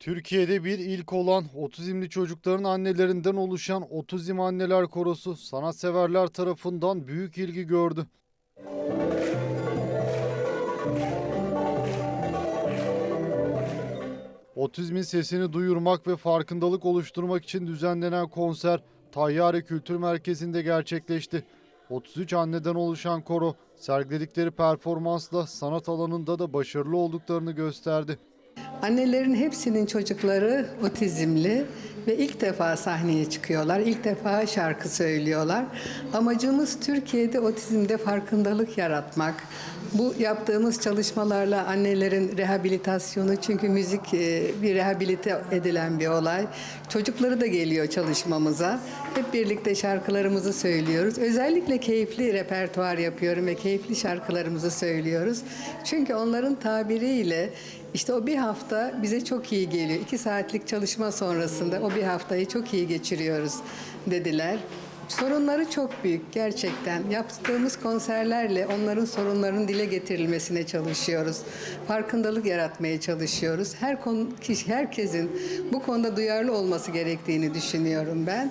Türkiye'de bir ilk olan otizmli çocukların annelerinden oluşan Otizm Anneler Korosu sanatseverler tarafından büyük ilgi gördü. Otizmin sesini duyurmak ve farkındalık oluşturmak için düzenlenen konser Tayyare Kültür Merkezi'nde gerçekleşti. 33 anneden oluşan koro sergiledikleri performansla sanat alanında da başarılı olduklarını gösterdi. Annelerin hepsinin çocukları otizmli ve ilk defa sahneye çıkıyorlar. İlk defa şarkı söylüyorlar. Amacımız Türkiye'de otizmde farkındalık yaratmak. Bu yaptığımız çalışmalarla annelerin rehabilitasyonu çünkü müzik e, bir rehabilite edilen bir olay. Çocukları da geliyor çalışmamıza. Hep birlikte şarkılarımızı söylüyoruz. Özellikle keyifli repertuar yapıyorum ve keyifli şarkılarımızı söylüyoruz. Çünkü onların tabiriyle işte o bir hafta bize çok iyi geliyor. İki saatlik çalışma sonrasında o bir haftayı çok iyi geçiriyoruz dediler. Sorunları çok büyük gerçekten. Yaptığımız konserlerle onların sorunlarının dile getirilmesine çalışıyoruz. Farkındalık yaratmaya çalışıyoruz. Her konu, kişi, herkesin bu konuda duyarlı olması gerektiğini düşünüyorum ben.